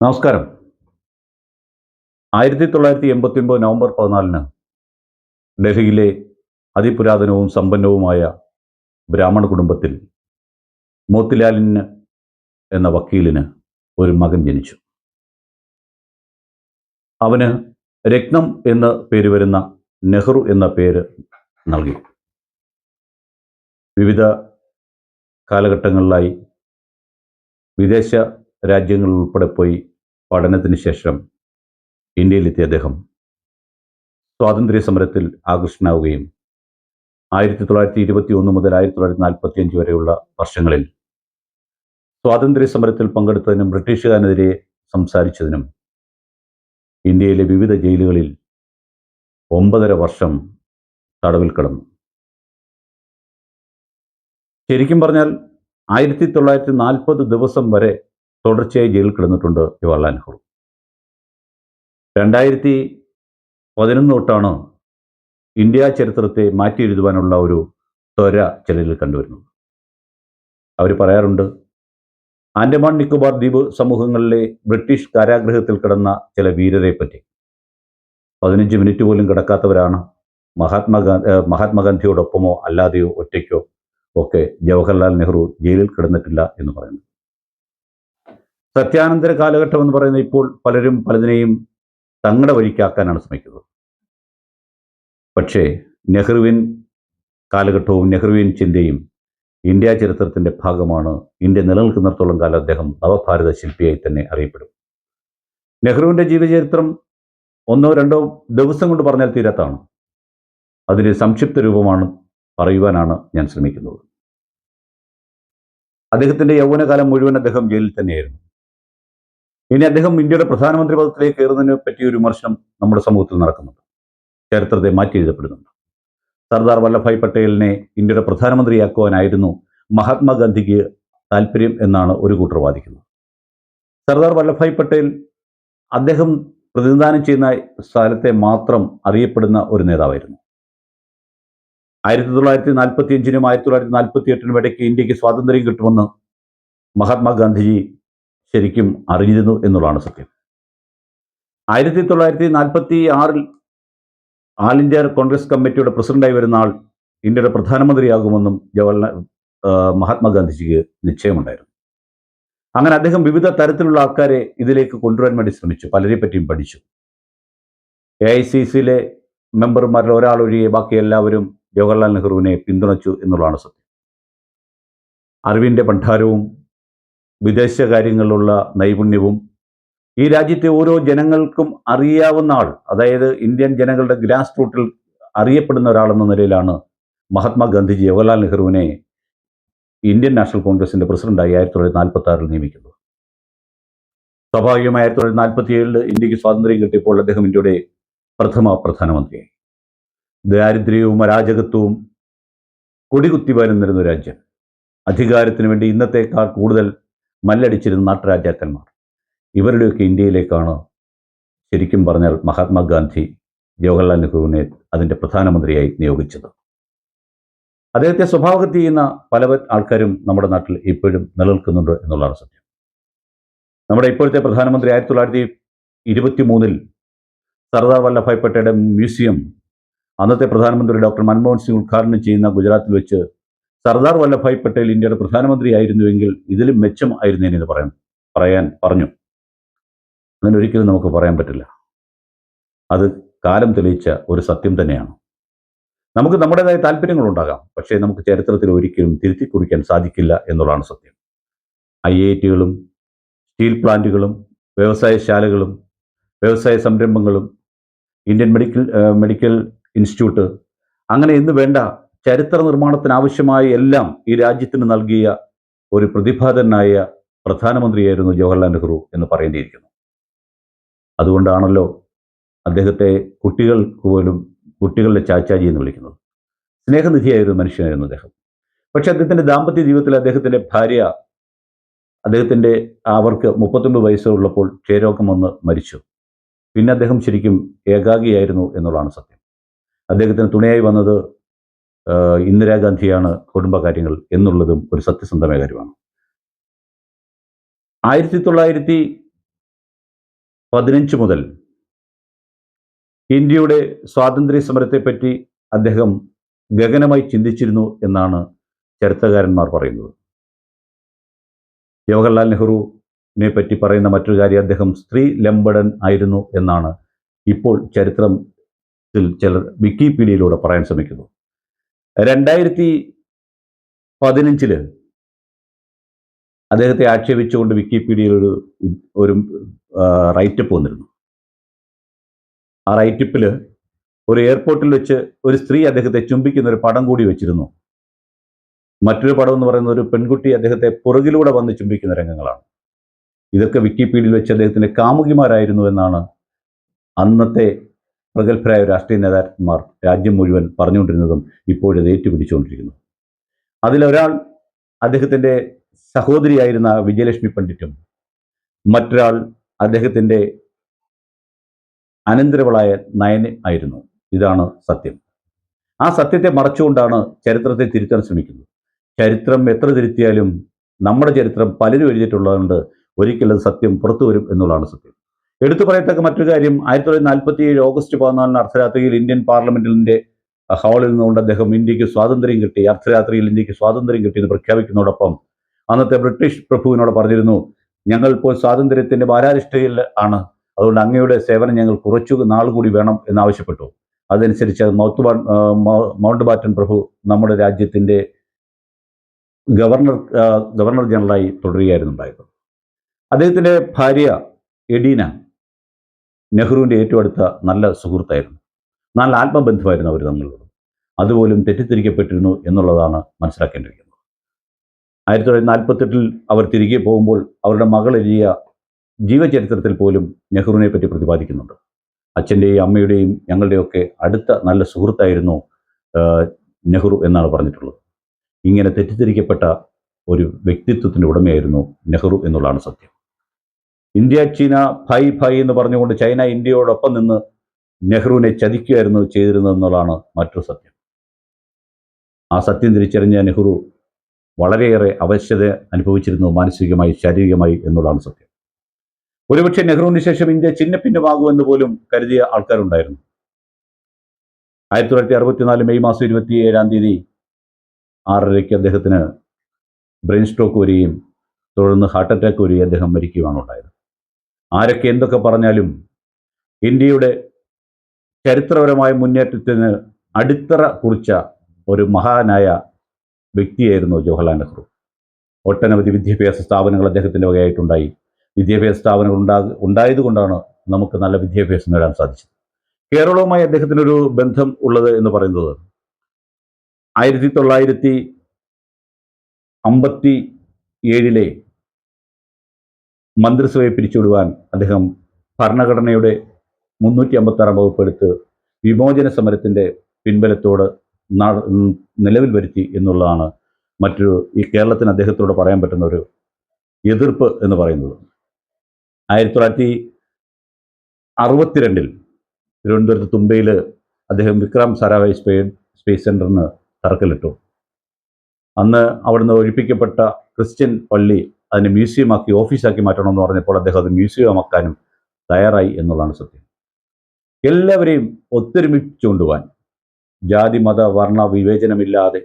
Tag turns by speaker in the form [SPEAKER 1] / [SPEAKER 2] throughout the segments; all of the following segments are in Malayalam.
[SPEAKER 1] നമസ്കാരം. ആയിരത്തി തൊള്ളായിരത്തി എൺപത്തി ഒൻപത് നവംബർ പതിനാലിന് ഡൽഹിയിലെ അതിപുരാതനവും സമ്പന്നവുമായ ബ്രാഹ്മണ കുടുംബത്തിൽ മോത്തിലാലിന് എന്ന വക്കീലിന് ഒരു മകൻ ജനിച്ചു. അവന് രത്നം എന്ന് പേര് വരുന്ന നെഹ്റു എന്ന പേര് നൽകി. വിവിധ കാലഘട്ടങ്ങളിലായി വിദേശ രാജ്യങ്ങളിൽ ഉൾപ്പെടെ പോയി പഠനത്തിന് ശേഷം ഇന്ത്യയിലെത്തിയ അദ്ദേഹം സ്വാതന്ത്ര്യ സമരത്തിൽ ആകൃഷ്ടനാവുകയും ആയിരത്തി തൊള്ളായിരത്തി ഇരുപത്തി ഒന്ന് മുതൽ ആയിരത്തി തൊള്ളായിരത്തി നാൽപ്പത്തി അഞ്ച് വരെയുള്ള വർഷങ്ങളിൽ സ്വാതന്ത്ര്യ സമരത്തിൽ പങ്കെടുത്തതിനും ബ്രിട്ടീഷുകാരനെതിരെ സംസാരിച്ചതിനും ഇന്ത്യയിലെ വിവിധ ജയിലുകളിൽ ഒമ്പതര വർഷം തടവിൽ കിടന്നു. ശരിക്കും പറഞ്ഞാൽ ആയിരത്തി തൊള്ളായിരത്തി നാൽപ്പത് ദിവസം വരെ തുടർച്ചയായി ജയിലിൽ കിടന്നിട്ടുണ്ട് ജവഹർലാൽ നെഹ്റു രണ്ടായിരത്തി പതിനൊന്ന് തൊട്ടാണ് ഇന്ത്യ ചരിത്രത്തെ മാറ്റി എഴുതുവാനുള്ള ഒരു ത്വര ചിലരിൽ കണ്ടുവരുന്നത്. അവർ പറയാറുണ്ട് ആൻഡമാൻ നിക്കോബാർ ദ്വീപ് സമൂഹങ്ങളിലെ ബ്രിട്ടീഷ് കാരാഗ്രഹത്തിൽ കിടന്ന ചില വീരരെപ്പറ്റി പതിനഞ്ച് മിനിറ്റ് പോലും കിടക്കാത്തവരാണ് മഹാത്മാഗാന്ധി മഹാത്മാഗാന്ധിയോടൊപ്പമോ അല്ലാതെയോ ഒറ്റയ്ക്കോ ഒക്കെ ജവഹർലാൽ നെഹ്റു ജയിലിൽ കിടന്നിട്ടില്ല എന്ന് പറയുന്നു സത്യാനന്തര കാലഘട്ടം എന്ന് പറയുന്നത് ഇപ്പോൾ പലരും പലതിനെയും തങ്ങളുടെ വഴിക്കാക്കാനാണ് ശ്രമിക്കുന്നത്. പക്ഷേ നെഹ്റുവിൻ കാലഘട്ടവും നെഹ്റുവിൻ ചിന്തയും ഇന്ത്യ ചരിത്രത്തിന്റെ ഭാഗമാണ്. ഇന്ത്യ നിലനിൽക്കുന്നിടത്തോളം കാലം അദ്ദേഹം നവഭാരത ശില്പിയായി തന്നെ അറിയപ്പെടും. നെഹ്റുവിന്റെ ജീവചരിത്രം ഒന്നോ രണ്ടോ ദിവസം കൊണ്ട് പറഞ്ഞാൽ തീരാത്താണ്. അതിന്റെ സംക്ഷിപ്ത രൂപമാണ് പറയുവാനാണ് ഞാൻ ശ്രമിക്കുന്നത്. അദ്ദേഹത്തിന്റെ യൗവനകാലം മുഴുവൻ അദ്ദേഹം ജയിലിൽ തന്നെയായിരുന്നു. ഇനി അദ്ദേഹം ഇന്ത്യയുടെ പ്രധാനമന്ത്രി പദത്തിലേക്ക് കയറുന്നതിനെ പറ്റിയ ഒരു വിമർശനം നമ്മുടെ സമൂഹത്തിൽ നടക്കുന്നുണ്ട്. ചരിത്രത്തെ മാറ്റി എഴുതപ്പെടുന്നുണ്ട്. സർദാർ വല്ലഭായ് പട്ടേലിനെ ഇന്ത്യയുടെ പ്രധാനമന്ത്രിയാക്കുവാനായിരുന്നു മഹാത്മാഗാന്ധിക്ക് താല്പര്യം എന്നാണ് ഒരു കൂട്ടർ വാദിക്കുന്നത്. സർദാർ വല്ലഭായ് പട്ടേൽ അദ്ദേഹം പ്രതിനിധാനം ചെയ്യുന്ന സ്ഥലത്തെ മാത്രം അറിയപ്പെടുന്ന ഒരു നേതാവായിരുന്നു. ആയിരത്തി തൊള്ളായിരത്തി നാൽപ്പത്തി അഞ്ചിനും ആയിരത്തി തൊള്ളായിരത്തി നാൽപ്പത്തി എട്ടിനും ഇടയ്ക്ക് ഇന്ത്യയ്ക്ക് സ്വാതന്ത്ര്യം കിട്ടുമെന്ന് മഹാത്മാഗാന്ധിജി ശരിക്കും അറിഞ്ഞിരുന്നു എന്നുള്ളതാണ് സത്യം. ആയിരത്തി തൊള്ളായിരത്തി നാൽപ്പത്തി ആറിൽ ആൾ ഇന്ത്യ കോൺഗ്രസ് കമ്മിറ്റിയുടെ പ്രസിഡന്റായി വരുന്ന ആൾ ഇന്ത്യയുടെ പ്രധാനമന്ത്രിയാകുമെന്നും ജവഹർലാൽ മഹാത്മാഗാന്ധിജിക്ക് നിശ്ചയമുണ്ടായിരുന്നു. അങ്ങനെ അദ്ദേഹം വിവിധ തരത്തിലുള്ള ആൾക്കാരെ ഇതിലേക്ക് കൊണ്ടുവരാൻ വേണ്ടി ശ്രമിച്ചു. പലരെ പറ്റിയും പഠിച്ചു. എ ഐ സി സിയിലെ മെമ്പർമാരിൽ ഒരാൾ ഒഴികെ ബാക്കി എല്ലാവരും ജവഹർലാൽ നെഹ്റുവിനെ പിന്തുണച്ചു എന്നുള്ളതാണ് സത്യം. അറിവിന്റെ ഭണ്ഡാരവും വിദേശകാര്യങ്ങളിലുള്ള നൈപുണ്യവും ഈ രാജ്യത്തെ ഓരോ ജനങ്ങൾക്കും അറിയാവുന്ന ആൾ അതായത് ഇന്ത്യൻ ജനങ്ങളുടെ ഗ്രാസ് റൂട്ടിൽ അറിയപ്പെടുന്ന ഒരാളെന്ന നിലയിലാണ് മഹാത്മാഗാന്ധിജി ജവഹർലാൽ നെഹ്റുവിനെ ഇന്ത്യൻ നാഷണൽ കോൺഗ്രസിന്റെ പ്രസിഡന്റായി ആയിരത്തി തൊള്ളായിരത്തി നാൽപ്പത്തി ആറിൽ നിയമിക്കുന്നത്. സ്വാഭാവികമായി ആയിരത്തി തൊള്ളായിരത്തി നാൽപ്പത്തി ഏഴിൽ ഇന്ത്യയ്ക്ക് സ്വാതന്ത്ര്യം കിട്ടിയപ്പോൾ അദ്ദേഹം ഇന്ത്യയുടെ പ്രഥമ പ്രധാനമന്ത്രിയായി. ദാരിദ്ര്യവും അരാജകത്വവും കൊടികുത്തി വരുന്നിരുന്ന രാജ്യം. അധികാരത്തിന് വേണ്ടി ഇന്നത്തേക്കാൾ കൂടുതൽ മല്ലടിച്ചിരുന്ന നാട്ടുരാജാക്കന്മാർ. ഇവരുടെയൊക്കെ ഇന്ത്യയിലേക്കാണ് ശരിക്കും പറഞ്ഞാൽ മഹാത്മാഗാന്ധി ജവഹർലാൽ നെഹ്റുവിനെ അതിന്റെ പ്രധാനമന്ത്രിയായി നിയോഗിച്ചത്. അദ്ദേഹത്തെ സ്വഭാവഗതി ചെയ്യുന്ന പല ആൾക്കാരും നമ്മുടെ നാട്ടിൽ ഇപ്പോഴും നിലനിൽക്കുന്നുണ്ട് എന്നുള്ളതാണ് സത്യം. നമ്മുടെ ഇപ്പോഴത്തെ പ്രധാനമന്ത്രി ആയിരത്തി തൊള്ളായിരത്തി ഇരുപത്തി മൂന്നിൽ സർദാർ വല്ലഭായ് പട്ടേയുടെ മ്യൂസിയം അന്നത്തെ പ്രധാനമന്ത്രി ഡോക്ടർ മൻമോഹൻ സിംഗ് ഉദ്ഘാടനം ചെയ്യുന്ന ഗുജറാത്തിൽ വെച്ച് സർദാർ വല്ലഭായ് പട്ടേൽ ഇന്ത്യയുടെ പ്രധാനമന്ത്രിയായിരുന്നുവെങ്കിൽ ഇതിലും മെച്ചം ആയിരുന്നേനെന്ന് പറയാം. പറയാൻ പറഞ്ഞു. അങ്ങനെ ഒരിക്കലും നമുക്ക് പറയാൻ പറ്റില്ല. അത് കാലം തെളിയിച്ച ഒരു സത്യം തന്നെയാണ്. നമുക്ക് നമ്മുടേതായ താല്പര്യങ്ങളുണ്ടാകാം. പക്ഷേ നമുക്ക് ചരിത്രത്തിൽ ഒരിക്കലും തിരുത്തി കുറിക്കാൻ സാധിക്കില്ല എന്നുള്ളതാണ് സത്യം. ഐ ഐ ടികളും സ്റ്റീൽ പ്ലാന്റുകളും വ്യവസായശാലകളും വ്യവസായ സംരംഭങ്ങളും ഇന്ത്യൻ മെഡിക്കൽ മെഡിക്കൽ ഇൻസ്റ്റിറ്റ്യൂട്ട് അങ്ങനെ എന്ന് വേണ്ട ചരിത്ര നിർമ്മാണത്തിനാവശ്യമായ എല്ലാം ഈ രാജ്യത്തിന് നൽകിയ ഒരു പ്രതിഭാതനായ പ്രധാനമന്ത്രിയായിരുന്നു ജവഹർലാൽ നെഹ്റു എന്ന് പറയേണ്ടിയിരിക്കുന്നു. അതുകൊണ്ടാണല്ലോ അദ്ദേഹത്തെ കുട്ടികൾക്ക് പോലും കുട്ടികളുടെ ചാച്ചാജി എന്ന് വിളിക്കുന്നത്. സ്നേഹനിധിയായിരുന്നു മനുഷ്യനായിരുന്നു അദ്ദേഹം. പക്ഷെ അദ്ദേഹത്തിന്റെ ദാമ്പത്യ ജീവിതത്തിൽ അദ്ദേഹത്തിന്റെ ഭാര്യ അദ്ദേഹത്തിന്റെ അവർക്ക് മുപ്പത്തൊമ്പത് വയസ്സുള്ളപ്പോൾ ക്ഷയരോഗം വന്ന് മരിച്ചു. പിന്നെ അദ്ദേഹം ശരിക്കും ഏകാഗിയായിരുന്നു എന്നുള്ളതാണ് സത്യം. അദ്ദേഹത്തിന് തുണയായി വന്നത് ഇന്ദിരാഗാന്ധിയാണ് കുടുംബകാര്യങ്ങൾ എന്നുള്ളതും ഒരു സത്യസന്ധമായ കാര്യമാണ്. ആയിരത്തി തൊള്ളായിരത്തി പതിനഞ്ച് മുതൽ ഇന്ത്യയുടെ സ്വാതന്ത്ര്യ സമരത്തെപ്പറ്റി അദ്ദേഹം ഗഗനമായി ചിന്തിച്ചിരുന്നു എന്നാണ് ചരിത്രകാരന്മാർ പറയുന്നത്. ജവഹർലാൽ നെഹ്റുവിനെ പറ്റി പറയുന്ന മറ്റൊരു കാര്യം അദ്ദേഹം സ്ത്രീ ലംബടൻ ആയിരുന്നു എന്നാണ് ഇപ്പോൾ ചരിത്രത്തിൽ ചിലർ വിക്കിപീഡിയയിലൂടെ പറയാൻ ശ്രമിക്കുന്നു രണ്ടായിരത്തി പതിനഞ്ചിൽ അദ്ദേഹത്തെ ആക്ഷേപിച്ചുകൊണ്ട് വിക്കിപീഡിയയിൽ ഒരു ഒരു റൈറ്റപ്പ് വന്നിരുന്നു. ആ റൈറ്റപ്പിൽ ഒരു എയർപോർട്ടിൽ വെച്ച് ഒരു സ്ത്രീ അദ്ദേഹത്തെ ചുംബിക്കുന്ന ഒരു പടം കൂടി വെച്ചിരുന്നു. മറ്റൊരു പടം എന്ന് പറയുന്ന ഒരു പെൺകുട്ടി അദ്ദേഹത്തെ പുറകിലൂടെ വന്ന് ചുംബിക്കുന്ന രംഗങ്ങളാണ്. ഇതൊക്കെ വിക്കിപീഡിയയിൽ വെച്ച് അദ്ദേഹത്തിന്റെ കാമുകിമാരായിരുന്നു എന്നാണ് അന്നത്തെ പ്രഗത്ഭരായ രാഷ്ട്രീയ നേതാക്കന്മാർ രാജ്യം മുഴുവൻ പറഞ്ഞുകൊണ്ടിരുന്നതും ഇപ്പോഴത് ഏറ്റുപിടിച്ചുകൊണ്ടിരിക്കുന്നു. അതിലൊരാൾ അദ്ദേഹത്തിന്റെ സഹോദരിയായിരുന്ന വിജയലക്ഷ്മി പണ്ഡിറ്റും മറ്റൊരാൾ അദ്ദേഹത്തിന്റെ അനന്തരവളായ നയന് ആയിരുന്നു. ഇതാണ് സത്യം. ആ സത്യത്തെ മറച്ചുകൊണ്ടാണ് ചരിത്രത്തെ തിരുത്താൻ ശ്രമിക്കുന്നത്. ചരിത്രം എത്ര തിരുത്തിയാലും നമ്മുടെ ചരിത്രം പലരും എഴുതിയിട്ടുള്ളതുകൊണ്ട് ഒരിക്കലും സത്യം പുറത്തു വരും എന്നുള്ളതാണ് സത്യം. എടുത്തു പറയത്തക്ക മറ്റൊരു കാര്യം ആയിരത്തി തൊള്ളായിരത്തി നാൽപ്പത്തി ഏഴ് ഓഗസ്റ്റ് പതിനാലിന് അർദ്ധരാത്രിയിൽ ഇന്ത്യൻ പാർലമെന്റിന്റെ ഹാളിൽ നിന്നുകൊണ്ട് അദ്ദേഹം ഇന്ത്യയ്ക്ക് സ്വാതന്ത്ര്യം കിട്ടി. അർദ്ധരാത്രിയിൽ ഇന്ത്യയ്ക്ക് സ്വാതന്ത്ര്യം കിട്ടി എന്ന് പ്രഖ്യാപിക്കുന്നതോടൊപ്പം അന്നത്തെ ബ്രിട്ടീഷ് പ്രഭുവിനോട് പറഞ്ഞിരുന്നു ഞങ്ങൾ ഇപ്പോൾ സ്വാതന്ത്ര്യത്തിന്റെ ഭാരാരിഷ്ഠയിൽ ആണ്. അതുകൊണ്ട് അങ്ങയുടെ സേവനം ഞങ്ങൾ കുറച്ചു നാൾ കൂടി വേണം എന്നാവശ്യപ്പെട്ടു അതനുസരിച്ച് മൗത്ത് മൗണ്ട് ബാറ്റൻ പ്രഭു നമ്മുടെ രാജ്യത്തിന്റെ ഗവർണർ ഗവർണർ ജനറലായി തുടരുകയായിരുന്നു ഉണ്ടായത്. അദ്ദേഹത്തിന്റെ ഭാര്യ എഡീന നെഹ്റുവിന്റെ ഏറ്റവും അടുത്ത നല്ല സുഹൃത്തായിരുന്നു. നല്ല ആത്മബന്ധമായിരുന്നു അവർ തമ്മിലുള്ളത്. അതുപോലും തെറ്റിദ്ധരിക്കപ്പെട്ടിരുന്നു എന്നുള്ളതാണ് മനസ്സിലാക്കേണ്ടിയിരിക്കുന്നത്. ആയിരത്തി തൊള്ളായിരത്തി നാൽപ്പത്തെട്ടിൽ അവർ തിരികെ പോകുമ്പോൾ അവരുടെ മകൾ എഴുതിയ ജീവചരിത്രത്തിൽ പോലും നെഹ്റുവിനെ പറ്റി പ്രതിപാദിക്കുന്നുണ്ട്. അച്ഛന്റെയും അമ്മയുടെയും ഞങ്ങളുടെയൊക്കെ അടുത്ത നല്ല സുഹൃത്തായിരുന്നു നെഹ്റു എന്നാണ് പറഞ്ഞിട്ടുള്ളത്. ഇങ്ങനെ തെറ്റിദ്ധരിക്കപ്പെട്ട ഒരു വ്യക്തിത്വത്തിന്റെ ഉടമയായിരുന്നു നെഹ്റു എന്നുള്ളതാണ് സത്യം. ഇന്ത്യ ചീന ഫൈ ഫൈ എന്ന് പറഞ്ഞുകൊണ്ട് ചൈന ഇന്ത്യയോടൊപ്പം നിന്ന് നെഹ്റുവിനെ ചതിക്കുകയായിരുന്നു ചെയ്തിരുന്നതെന്നുള്ളതാണ് മറ്റൊരു സത്യം. ആ സത്യം തിരിച്ചറിഞ്ഞ നെഹ്റു വളരെയേറെ അവശ്യത അനുഭവിച്ചിരുന്നു മാനസികമായി ശാരീരികമായി എന്നുള്ളതാണ് സത്യം. ഒരുപക്ഷെ നെഹ്റുവിന് ശേഷം ഇന്ത്യ ചിഹ്നഭിന്നമാകുമെന്ന് പോലും കരുതിയ ആൾക്കാരുണ്ടായിരുന്നു. ആയിരത്തി തൊള്ളായിരത്തി അറുപത്തിനാല് മെയ് മാസം ഇരുപത്തി ഏഴാം തീയതി ആറരയ്ക്ക് അദ്ദേഹത്തിന് ബ്രെയിൻ സ്ട്രോക്ക് വരികയും തുടർന്ന് ഹാർട്ട് അറ്റാക്ക് വരികയും അദ്ദേഹം മരിക്കുകയാണ് ഉണ്ടായത്. ആരൊക്കെ എന്തൊക്കെ പറഞ്ഞാലും ഇന്ത്യയുടെ ചരിത്രപരമായ മുന്നേറ്റത്തിന് അടിത്തറ കുറിച്ച ഒരു മഹാനായ വ്യക്തിയായിരുന്നു ജവഹർലാൽ നെഹ്റു. ഒട്ടനവധി വിദ്യാഭ്യാസ സ്ഥാപനങ്ങൾ അദ്ദേഹത്തിന്റെ വകയായിട്ടുണ്ടായി. വിദ്യാഭ്യാസ സ്ഥാപനങ്ങൾ ഉണ്ടാ ഉണ്ടായതുകൊണ്ടാണ് നമുക്ക് നല്ല വിദ്യാഭ്യാസം നേടാൻ സാധിച്ചത്. കേരളവുമായി അദ്ദേഹത്തിനൊരു ബന്ധം ഉള്ളത് എന്ന് പറയുന്നത് ആയിരത്തി തൊള്ളായിരത്തി അമ്പത്തി ഏഴിലെ മന്ത്രിസഭയെ പിരിച്ചുവിടുവാൻ അദ്ദേഹം ഭരണഘടനയുടെ മുന്നൂറ്റി അമ്പത്താറാം വകുപ്പ് എടുത്ത് വിമോചന സമരത്തിന്റെ പിൻബലത്തോട് നിലവിൽ വരുത്തി എന്നുള്ളതാണ് മറ്റൊരു ഈ കേരളത്തിന് അദ്ദേഹത്തോട് പറയാൻ പറ്റുന്ന ഒരു എതിർപ്പ് എന്ന് പറയുന്നത്. ആയിരത്തി തൊള്ളായിരത്തി അറുപത്തിരണ്ടിൽ തിരുവനന്തപുരത്ത് തുമ്പയിൽ അദ്ദേഹം വിക്രം സാരാഭായ് സ്പേ സ്പേസ് സെന്ററിന് തറക്കല്ലിട്ടു. അന്ന് അവിടുന്ന് ഒഴിപ്പിക്കപ്പെട്ട ക്രിസ്ത്യൻ പള്ളി അതിനെ മ്യൂസിയമാക്കി ഓഫീസാക്കി മാറ്റണമെന്ന് പറഞ്ഞപ്പോൾ അദ്ദേഹം അത് മ്യൂസിയമാക്കാനും തയ്യാറായി എന്നുള്ളതാണ് സത്യം. എല്ലാവരെയും ഒത്തൊരുമിച്ച് കൊണ്ടുപോകാൻ ജാതി മത വർണ വിവേചനമില്ലാതെ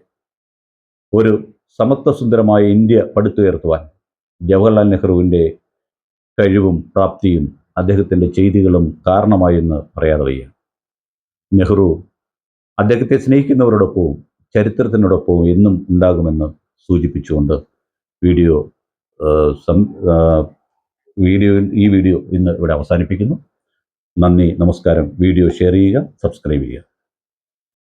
[SPEAKER 1] ഒരു സമത്വസുന്ദരമായ ഇന്ത്യ പടുത്തുയർത്തുവാൻ ജവഹർലാൽ നെഹ്റുവിന്റെ കഴിവും പ്രാപ്തിയും അദ്ദേഹത്തിന്റെ ചെയ്തികളും കാരണമായെന്ന് പറയാതെ വയ്യ. നെഹ്റു അദ്ദേഹത്തെ സ്നേഹിക്കുന്നവരോടൊപ്പവും ചരിത്രത്തിനോടൊപ്പവും എന്നും ഉണ്ടാകുമെന്ന് സൂചിപ്പിച്ചുകൊണ്ട് വീഡിയോ വീഡിയോ ഈ വീഡിയോ ഇന്ന് ഇവിടെ അവസാനിപ്പിക്കുന്നു. നന്ദി നമസ്കാരം. വീഡിയോ ഷെയർ ചെയ്യുക സബ്സ്ക്രൈബ് ചെയ്യുക.